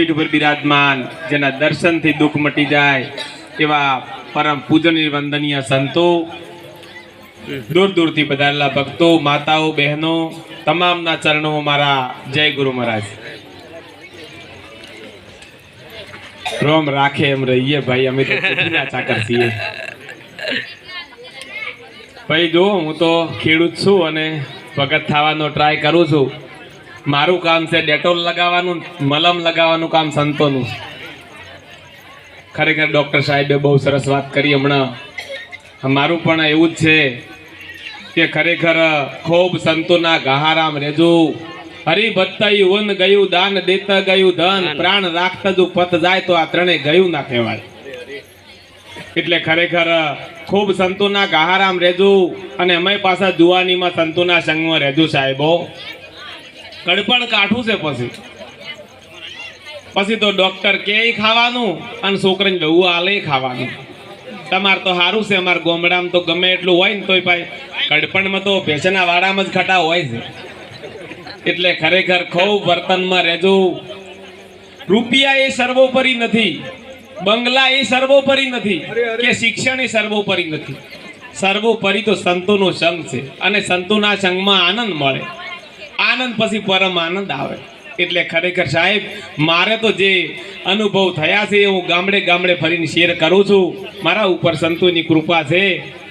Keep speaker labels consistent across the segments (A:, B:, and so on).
A: પીઠ ઉપર બિરાજમાન, જેના દર્શનથી દુઃખ મટી જાય, એવા પરમ પૂજનીય વંદનીય સંતો, દૂર દૂરથી પધારેલા ભક્તો, માતાઓ, બહેનો, તમામના ચરણો મારા જય ગુરુ મહારાજ. રોમ રાખે એમ રહીએ ભાઈ, અમે તો છીએ. ભાઈ, જો હું તો ખેડૂત છું અને ભગત થવાનો ટ્રાય કરું છું. મારું કામ છે ડેટોલ લગાવવાનું મલમ લગાવવાનું કામ સંતોનું. ખરેખર ડૉક્ટર સાહેબે બહુ સરસ વાત કરી હમણાં. મારું પણ એવું જ છે કે ખરેખર ખૂબ સંતોના ગહારામ રેજો. હરિભક્ત વન ગયું દાન દેતા ગયું ધન પ્રાણ રાખતા જો પત જાય તો આ ત્રણેય ગયું ના કહેવાય. એટલે ખરેખર ખૂબ સંતોના ગહારામ રેજુ અને અમે પાછા જુવાનીમાં સંતોના સંગમાં રેજુ સાહેબો. કડપણ કાઠું છે પછી. પછી તો ડોક્ટર કે ખાવાનું અને છોકરાને બહુ આલે ખાવાનું. તમારે તો સારું છે, અમારા ગોમડામાં તો ગમે એટલું હોય ને તોય ભાઈ, કડપણમાં તો ભેસના વાડામાં જ ખટા હોય છે. એટલે ખરેખર ખૂબ વર્તનમાં રહેજો. રૂપિયા એ સર્વોપરી નથી, બંગલા એ સર્વોપરી નથી, કે શિક્ષણ એ સર્વોપરી નથી. સર્વોપરી તો સંતોનો સંઘ છે, અને સંતોના સંઘમાં આનંદ મળે. આનંદ પછી પરમ આનંદ આવે. એટલે ખરેખર સાહેબ, મારે તો જે અનુભવ થયા છે હું ગામડે ગામડે ફરીને શેર કરું છું. મારા ઉપર સંતોની કૃપા છે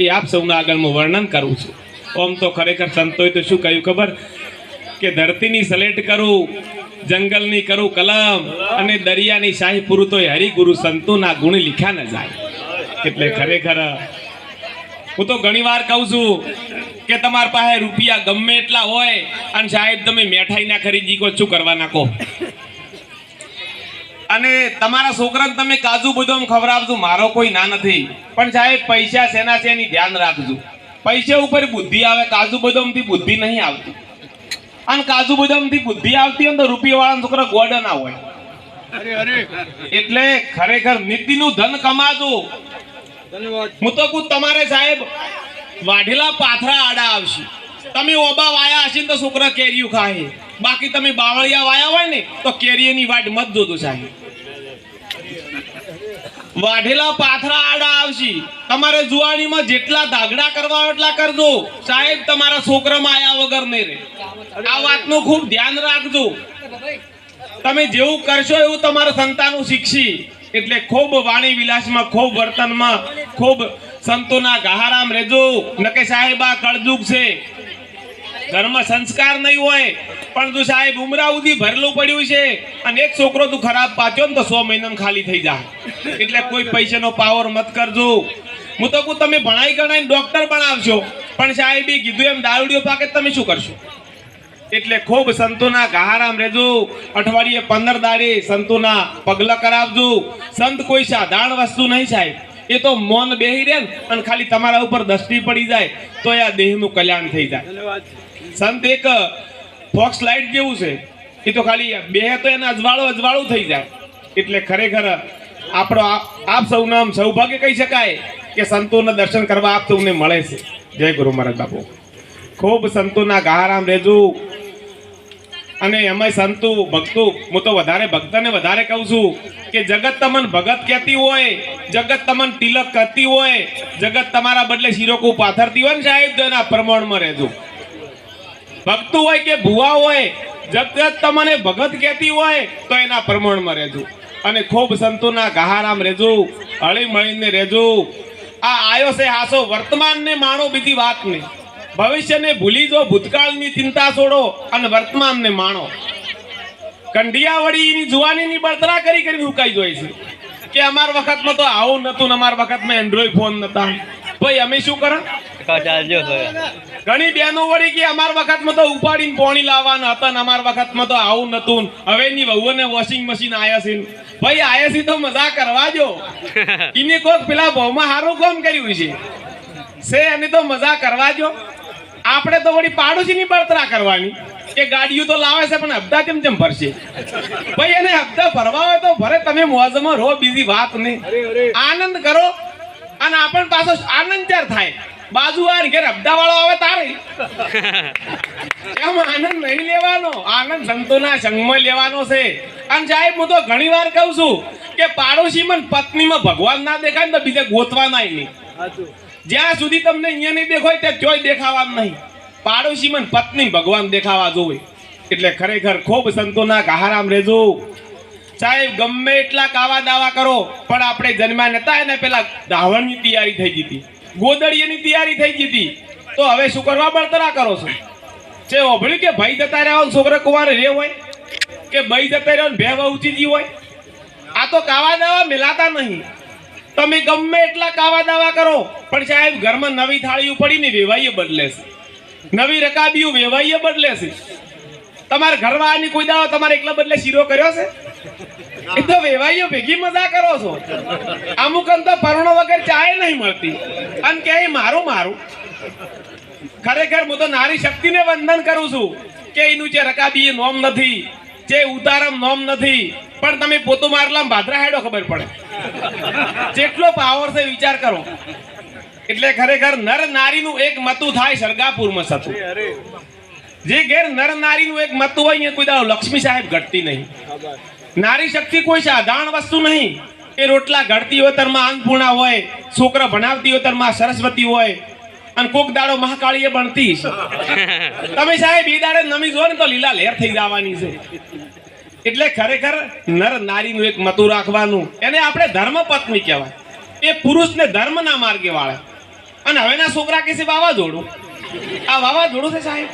A: એ આપ સૌના આગળ હું વર્ણન કરું છું. ઓમ તો ખરેખર સંતોએ તો શું કહ્યું ખબર? કે ધરતીની સલેટ કરું, જંગલની કરું કલમ અને દરિયાની શાહી પૂરું તોય હરિગુરુ સંતોના ગુણ લીખ્યા ન જાય. એટલે ખરેખર હું તો ઘણી વાર કહું છું કે તમારા પાસે રૂપિયા ગમે એટલા હોય અને સાહેબ તમે મેઠાઈ ના ખરીદી કો શું કરવા નાખો અને તમારા છોકરાને તમે કાજુ બદામ ખવડાવજો મારો કોઈ ના નથી. પણ સાહેબ પૈસા સેના છે એની ધ્યાન રાખજો. પૈસા ઉપર બુદ્ધિ આવે કાજુ બદામથી બુદ્ધિ નહીં આવતી. અને કાજુ બદામથી બુદ્ધિ આવતી હોય તો રૂપિયા વાળા છોકરા ગોડ ના હોય. એટલે ખરેખર નીતિનું ધન કમાજો. હું તો કું તમારે સાહેબ વાઢેલા પાથરા આડા આવશે. તમે ઓબા વાયા હશે તો છોકરા કેરીયું ખાય બાકી તમે બાવળિયા વાયા હોય ને તો કેરીની વાટ મત જોતો સાહેબ. વાઢેલા પાથરા આડા આવશે. તમારે જુવાળીમાં જેટલા ધાગડા કરવા એટલા કરજો. સાહેબ, તમારા છોકરામાં આયા વગર નહીં રે આ વાતનું ખૂબ ધ્યાન રાખજો. તમે જેવું કરશો એવું તમારા સંતાનું શીખશી. એટલે ખૂબ વાણી વિલાસમાં, ખૂબ વર્તનમાં, ખૂબ સંતોના ગહારામ રેજો. નકે સાહેબ, આ કળજુગ છે. ઘરમાં સંસ્કાર નહીં હોય પણ તું સાહેબ, ઉમરા સુધી ભરેલું પડ્યું છે. અને એક છોકરો તું ખરાબ પાચ્યો ને તો સો મહિનામાં ખાલી થઈ જાય એટલે કોઈ પૈસાનો પાવર મત કરજો. હું તો કહું, તમે ભણાઈ ગણાઈને ડોક્ટર બનાવશો. પણ સાહેબે કીધું એમ દારૂડીઓ પાકે તમે શું કરશો? એટલે ખૂબ સંતોના ગહારામ રહેજો. અઠવાડિયે પંદર દાડે સંતોના પગલા કરાવજો. સંત કોઈ સાધારણ વસ્તુ નહીં સાહેબ એ તો મન બેહી રહે અને ખાલી તમારા ઉપર દૃષ્ટિ પડી જાય તો એ આ દેહનું કલ્યાણ થઈ જાય. સંત એક ફોક્સ લાઇટ જેવું છે. એ તો ખાલી બે તો એને અજવાળું અજવાળું થઈ જાય. એટલે ખરેખર આપણો આપ સૌના આમ સૌભાગ્ય કહી શકાય કે સંતોના દર્શન કરવા આપ સૌને મળે છે. જય ગુરુ મહારાજ બાપુ. ખૂબ સંતોના ગહારામ રહેજો. અને એમાં સંતુ, ભક્તો, હું તો વધારે ભક્તને વધારે કહું છું કે જગત તમન ભગત કહેતી હોય, જગત તમન તિલક કરતી હોય, જગત તમારા બદલે શિરોકો પાથરતી હોય ને સાહેબ એના પ્રમાણમાં રહેજો. ભક્તું હોય કે ભુવા હોય, જગત તમને ભગત કહેતી હોય, તો એના પ્રમાણમાં રહેજો. અને ખૂબ સંતોના ગહારામ રહેજો હળી મળીને રહેજો. આ આયો છે હાસો વર્તમાનને માણો બીજી વાત નહીં ભવિષ્યને ભૂલી જો ભૂતકાળની ચિંતા છોડો અને વર્તમાનને માણો. કંઢિયા વળી એની જુવાનીની બળતરા કરી કરીને ઉકાઈ જોઈ છે. કે અમાર વખતમાં તો આવું નતું અમાર વખતમાં એન્ડ્રોઈડ ફોન નતા ભાઈ અમે શું કરા ઘણી બહેનો વળી કે અમાર વખતમાં તો ઉપાડીને પોણી લાવવાના હતા ને અમાર વખતમાં તો આવું નતું હવેની વહુઓને વોશિંગ મશીન આયા છે ભાઈ આયા છે તો મજા કરવા જો એને કોક પેલા ભાવમાં સારું કામ કર્યું છે. છે એને તો મજા કરવા જો આપણે તો વળી પાડોશીની બળતરા કરવાની. કે ગાડીઓ તો લાવે છે પણ હપ્તા કેમ કેમ ભરશે? ભાઈ એને હપ્તા ભરવા હોય તો ભરે તમે મોજમાં રહો બીજી વાત નહીં. આનંદ કરો અને આપણ પાછો આનંદ ત્યાર થાય? બાજુ આ ઘેર હપ્તા વાળો આવે તારે. એમ આનંદ નહીં લેવાનો. આનંદ સંતોના સંગમાં લેવાનો છે. અને સાહેબ હું તો ઘણી વાર કહું છું કે પાડોશીમાં ને પત્નીમાં ભગવાન ના દેખાય ને તો બીજે ગોતવાના નહીં. જ્યાં સુધી તમને અહીંયા નહીં દેખાય, ત્યાં ક્યોય દેખાવા નહીં. પાડોશી મન પત્ની ભગવાન દેખાવા જોવે. એટલે ખરેખર ખૂબ સંતોના કહારામ રેજો સાહેબ, ગમે એટલા કાવા દાવા કરો, પણ આપણે જન્મ્યા નતા એને પેલા ધાવણની તૈયારી થઈ ગઈ હતી. ગોદડીયાની તૈયારી થઈ ગઈ હતી. તો હવે શું કરવા બળતરા કરો છો? જે ઓભળ્યું કે ભાઈ જતા રહ્યા છોકરા કુંવારે રે હોય, કે ભાઈ જતા રહ્યો વહુચી જી હોય? આ તો કાવા દાવા મિલાતા નહીં. તમે ગમે એટલા કાવા દાવા કરો, પણ સાહેબ ઘરમાં નવી થાળીઓ પડીને વેવાઈએ બદલે છે. નવી રકાબીઓ વેવાઈએ બદલે છે. તમારા આની કોઈ દાવા તમારે એકલા બદલે શીરો કર્યો છે? એ તો વેવાઈઓ ભેગી મજા કરો છો. અમુક અંત પરુણો વગર ચાય નહીં મળતી. અને કે મારું મારું. ખરેખર હું તો નારી શક્તિને વંદન કરું છું કે એનું જે રકાબી નોમ નથી, જે ઉતારમ નોમ નથી પણ તમે પોતું મારલા ભાદરા હેડો ખબર પડે. જેટલો પાવર છે વિચાર કરો. એટલે ખરેખર નર નારીનું એક મતું થાય સરગાપુરમાં સતું. જે ઘેર નર નારીનું એક મતું હોય અહીંયા કોઈ દાવ લક્ષ્મી સાહેબ ઘટતી નહીં. નારી શક્તિ કોઈ સાધારણ વસ્તુ નહીં. એ રોટલા ઘડતી હોય તરમાં અન્નપૂર્ણા હોય છોકરા ભણાવતી હોય તરમાં સરસ્વતી હોય અને કોક દાડો મહાકાળીએ બનતી તમે સાહેબ એ દાડે નમી જો ને તો લીલા લહેર થઈ જવાની છે. એટલે ખરેખર નર નારીનું એક મતું રાખવાનું. એને આપણે ધર્મ પત્ની કહેવાય. એ પુરુષને ધર્મના માર્ગે વાળે. અને હવેના છોકરા કે છે વાવાઝોડું. આ વાવાઝોડું છે સાહેબ?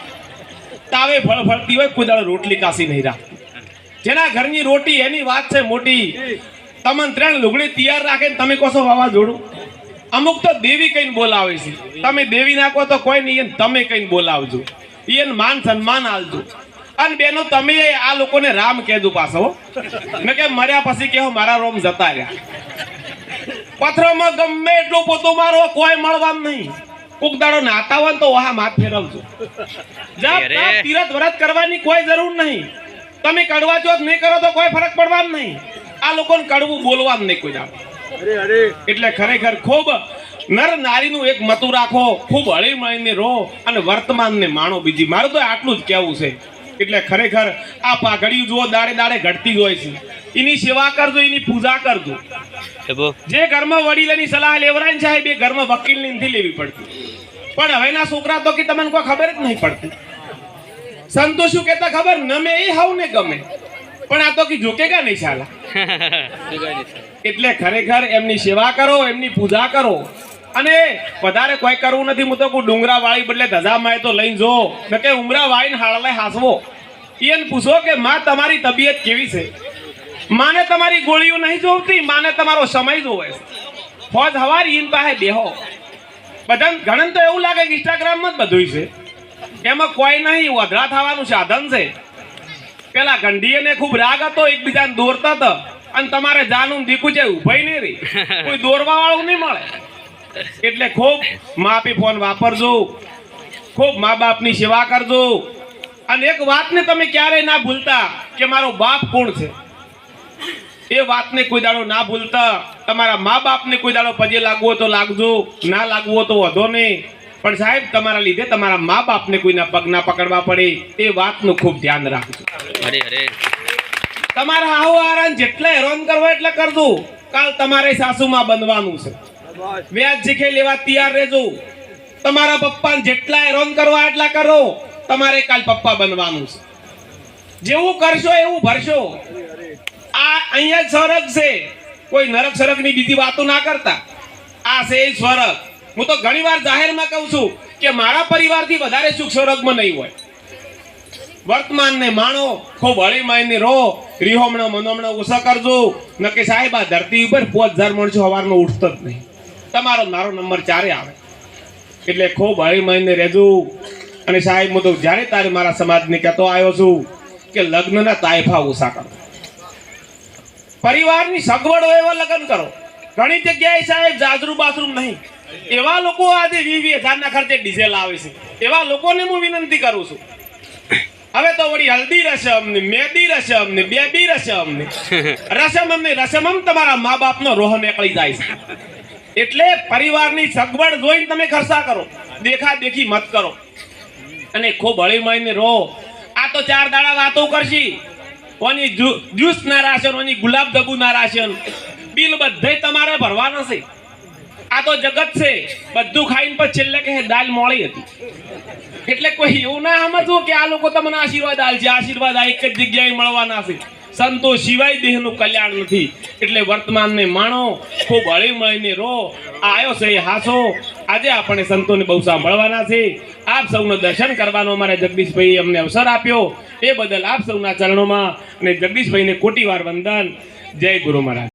A: તાવે ફળ ફળતી હોય કોઈ રોટલી કાશી નહીં રાખતી જેના ઘરની રોટી એની વાત છે મોટી. તમને ત્રણ લુગડી તૈયાર રાખે ને તમે કહો વાવાઝોડું? અમુક તો દેવી કઈને બોલાવે છે. તમે દેવી નાખો તો કોઈ નહીં તમે કઈને બોલાવજો. એને માન સન્માન આલજો અને બેનો તમે આ લોકોને રામ કહેજો પાછો મેં કે મર્યા પછી કેવો મારા રોમ જતા રહ્યા. પથરોમાં ગમે એટલું પોતું મારો કોઈ મળવા નહીં. કોક દાડો નાતા હોય તો વહા માથ ફેરવજો. તીરથ વ્રત કરવાની કોઈ જરૂર નહીં. તમે કડવા ચોથ નહીં કરો તો કોઈ ફરક પડવાનો નહીં. આ લોકોને કડવું બોલવાનું નહીં કોઈ દાડો. એટલે ખરેખર ખૂબ નર નારીનું એક મતું રાખો ખૂબ હળી મળીને રહો અને વર્તમાનને માણો બીજી. મારું તો આટલું જ કહેવું છે. એટલે ખરેખર આ પાઘડિયું જુઓ દાડે દાડે ઘટતી જ હોય છે. એની સેવા કરજો એની પૂજા કરજો. જે ઘરમાં વડીલોની સલાહ લેવરાય સાહેબ એ ઘરમાં વકીલની નથી લેવી પડતી. પણ હવેના છોકરા તો કે તમને કોઈ ખબર જ નહીં પડતી. સંતો શું કહેતા ખબર? નમે એ હવ ને ગમે. પણ આ તો કે ઝુકેગા નહીં ચાલા એટલે ખરેખર એમની સેવા કરો એમની પૂજા કરો. અને વધારે કોઈ કરવું નથી, હું તો કોઈ ડુંગરા વાળી બદલે ધજા માય તો લઈને જો. ને કે ઉમરા વાળીને હાળલે હાસવો. એને પૂછો કે, માં, તમારી તબિયત કેવી છે? માને તમારી ગોળીઓ નહીં જોવતી, માને તમારો સમય જોવે ફોજ હવારી, ઈન પાસે બેહો. બધા ઘણન તો એવું લાગે કે ઇન્સ્ટાગ્રામમાં જ બધું છે. એમાં કોઈ નહીં, વધરા થવાનું સાધન છે. પેલા ગંઢીએ ખૂબ રાગ હતો, એકબીજાને દોરતા હતા. અને તમારે જાનું દીકું છે ઉભય નહીં રહી. કોઈ દોરવા વાળું નહીં મળે. એટલે ખૂબ માપી ફોન વાપરજો. ખૂબ મા બાપની સેવા કરજો. અને એક વાતને તમે ક્યારેય ના ભૂલતા કે મારો બાપ કોણ છે? એ વાતને કોઈ દાડો ના ભૂલતા. તમારા મા બાપને કોઈ દાડો પજે લાગવો તો લાગજો ના લાગવો તો વધો નહીં. પણ સાહેબ તમારા લીધે તમારા મા બાપને કોઈના પગ ના પકડવા પડે. એ વાતનું ખૂબ ધ્યાન રાખજો. તમારા આવો આરામ જેટલા હેરાન કરવા એટલે કરજો. કાલ તમારે સાસુમાં બનવાનું છે. વ્યાજ શીખે લેવા તૈયાર રહેજો. તમારા પપ્પાને જેટલા હેરાન કરવા એટલા કરો, તમારે કાલ પપ્પા બનવાનું છે. જેવું કરશો એવું ભરશો. આ અહીંયા સ્વર્ગ છે. કોઈ નરક સ્વર્ગની બીજી વાતો ના કરતા. આ છે એ સ્વર્ગ. હું તો ઘણી વાર જાહેરમાં કહું છું કે મારા પરિવારથી વધારે સુખ સ્વર્ગમાં નહીં હોય. વર્તમાનને માણો, ખૂબ હળી માઈને રહો. રિહોમણા, મનોમણા ઓછા કરજો. નકે સાહેબ, આ ધરતી ઉપર પોચ હજાર માણસો સવારનો ઉઠતો જ નહીં. તમારો મારો નંબર ચારે આવે. એટલે ખૂબ હળી માઈને રહેજો. અને સાહેબ હું તો જ્યારે તારે મારા સમાજને કહેતો આવ્યો છું કે લગ્નના તાયફા ઓછા કરો. પરિવારની સગવડ હોય એવા લગ્ન કરો. ઘણી જગ્યાએ સાહેબ જાજરૂ બાથરૂમ નહીં. એવા લોકો આજે વીસ વીસ હજારના ખર્ચે ડીઝલ આવે છે. એવા લોકોને હું વિનંતી કરું છું. હવે તો વળી હલ્દી રસમ ને મેદી રસમ ને બેબી રસમ ને રસમ ને રસમમ તમારા મા બાપનો રોહ નીકળી જાય છે. એટલે પરિવારની સગવડ જોઈને તમે ખર્ચા કરો. દેખા દેખી મત કરો. અને ખૂબ હળી મળીને રહો. આ તો ચાર દાડા વાતો કરશી. ઓની જ્યુસ ના રાશન ઓની ગુલાબ દબુ ના રાશન. બિલ બધે તમારે ભરવાના છે. આ તો જગત છે. બધું ખાઈને પછી છેલ્લે કે દાલ મોળી હતી. એટલે કોઈ એવું ના સમજવું કે આ લોકો તમને આશીર્વાદ આલ છે આશીર્વાદ આ એક જ જગ્યાએ મળવાના છે. સંતોષ સિવાય દેહનું કલ્યાણ નથી. એટલે વર્તમાનને માણો, ખૂબ હળી મળીને રો આયો છે, હાસો. આજે આપણે સંતોને બહુ સાંભળવાના છે. આપ સૌનું દર્શન કરવાનો અમારે જગદીશભાઈ અમને અવસર આપ્યો. એ બદલ આપ સૌના ચરણોમાં અને જગદીશભાઈને કોટી વાર વંદન. જય ગુરુ મહારાજ.